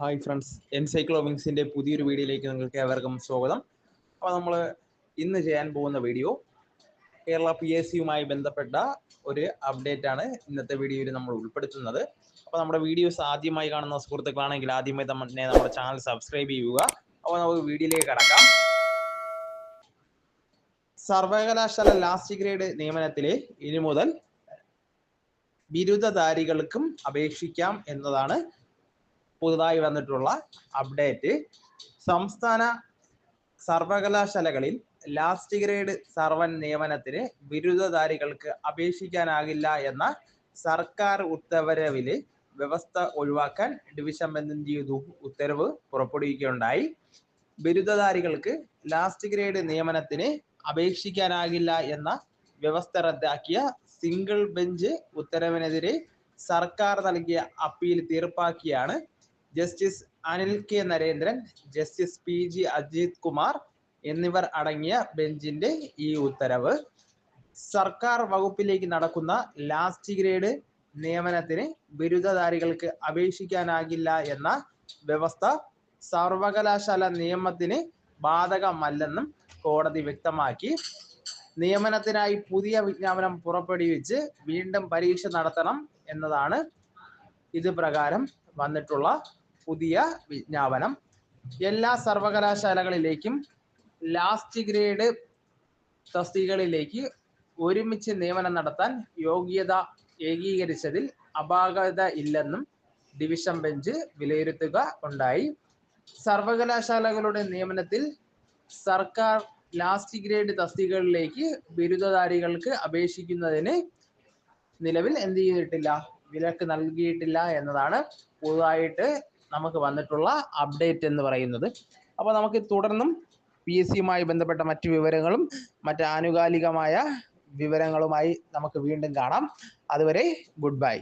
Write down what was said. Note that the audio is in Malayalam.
ഹായ് ഫ്രണ്ട്സ് എൻസൈക്ലോമിക്സിന്റെ പുതിയൊരു വീഡിയോയിലേക്ക് നിങ്ങൾക്ക് ഏവർക്കും സ്വാഗതം. അപ്പോൾ നമ്മൾ ഇന്ന് ചെയ്യാൻ പോകുന്ന വീഡിയോ കേരള പി എസ് സിയുമായി ബന്ധപ്പെട്ട ഒരു അപ്ഡേറ്റ് ആണ് ഇന്നത്തെ വീഡിയോയിൽ നമ്മൾ ഉൾപ്പെടുത്തുന്നത്. അപ്പോൾ നമ്മുടെ വീഡിയോസ് ആദ്യമായി കാണുന്ന സുഹൃത്തുക്കളാണെങ്കിൽ ആദ്യമായി തന്നെ നമ്മുടെ ചാനൽ സബ്സ്ക്രൈബ് ചെയ്യുക. അപ്പോൾ നമുക്ക് വീഡിയോയിലേക്ക് കടക്കാം. സർവകലാശാല ലാസ്റ്റ് ഗ്രേഡ് നിയമനത്തിലെ ഇനി മുതൽ ബിരുദധാരികൾക്കും അപേക്ഷിക്കാം എന്നതാണ് പുതുതായി വന്നിട്ടുള്ള അപ്ഡേറ്റ് സംസ്ഥാന സർവകലാശാലകളിൽ ലാസ്റ്റ് ഗ്രേഡ് സർവൻ നിയമനത്തിന് ബിരുദധാരികൾക്ക് അപേക്ഷിക്കാനാകില്ല എന്ന സർക്കാർ ഉത്തരവിൽ വ്യവസ്ഥ ഒഴിവാക്കാൻ ഡിവിഷൻ ബെഞ്ച് ചെയ്തു. ഉത്തരവ് പുറപ്പെടുവിക്കുകയുണ്ടായി. ബിരുദധാരികൾക്ക് ലാസ്റ്റ് ഗ്രേഡ് നിയമനത്തിന് അപേക്ഷിക്കാനാകില്ല എന്ന വ്യവസ്ഥ റദ്ദാക്കിയ സിംഗിൾ ബെഞ്ച് ഉത്തരവിനെതിരെ സർക്കാർ നൽകിയ appeal തീർപ്പാക്കിയാണ് justice Anil K Narendran justice P G Ajith Kumar എന്നിവർ അടങ്ങിയ ബെഞ്ചിന്റെ ഈ ഉത്തരവ്. സർക്കാർ വകുപ്പിലേക്ക് നടക്കുന്ന ലാസ്റ്റ് ഗ്രേഡ് നിയമനത്തിന് ബിരുദധാരികൾക്ക് അപേക്ഷിക്കാനാകില്ല എന്ന വ്യവസ്ഥ സർവകലാശാല നിയമത്തിന് ബാധകമല്ലെന്നും കോടതി വ്യക്തമാക്കി. നിയമനത്തിനായി പുതിയ വിജ്ഞാപനം പുറപ്പെടുവിച്ച് വീണ്ടും പരീക്ഷ നടത്തണം എന്നതാണ് ഇത് പ്രകാരം വന്നിട്ടുള്ള പുതിയ വിജ്ഞാപനം. എല്ലാ സർവകലാശാലകളിലേക്കും ലാസ്റ്റ് ഗ്രേഡ് തസ്തികളിലേക്ക് ഒരുമിച്ച് നിയമനം നടത്താൻ യോഗ്യത ഏകീകരിച്ചതിൽ അപാകത ഇല്ലെന്നും ഡിവിഷൻ ബെഞ്ച് വിലയിരുത്തുക ഉണ്ടായി. സർവകലാശാലകളുടെ നിയമനത്തിൽ സർക്കാർ ലാസ്റ്റ് ഗ്രേഡ് തസ്തികകളിലേക്ക് ബിരുദധാരികൾക്ക് അപേക്ഷിക്കുന്നതിന് നിലവിൽ എന്ത് ചെയ്തിട്ടില്ല? വിലക്ക് നൽകിയിട്ടില്ല എന്നതാണ്. പുതുതായിട്ട് നമുക്ക് വന്നിട്ടുള്ള അപ്ഡേറ്റ് എന്ന് പറയുന്നത്. അപ്പോൾ നമുക്ക് തുടർന്നും പി എസ് സിയുമായി ബന്ധപ്പെട്ട മറ്റു വിവരങ്ങളും മറ്റ് ആനുകാലികമായ വിവരങ്ങളുമായി നമുക്ക് വീണ്ടും കാണാം. അതുവരെ ഗുഡ് ബൈ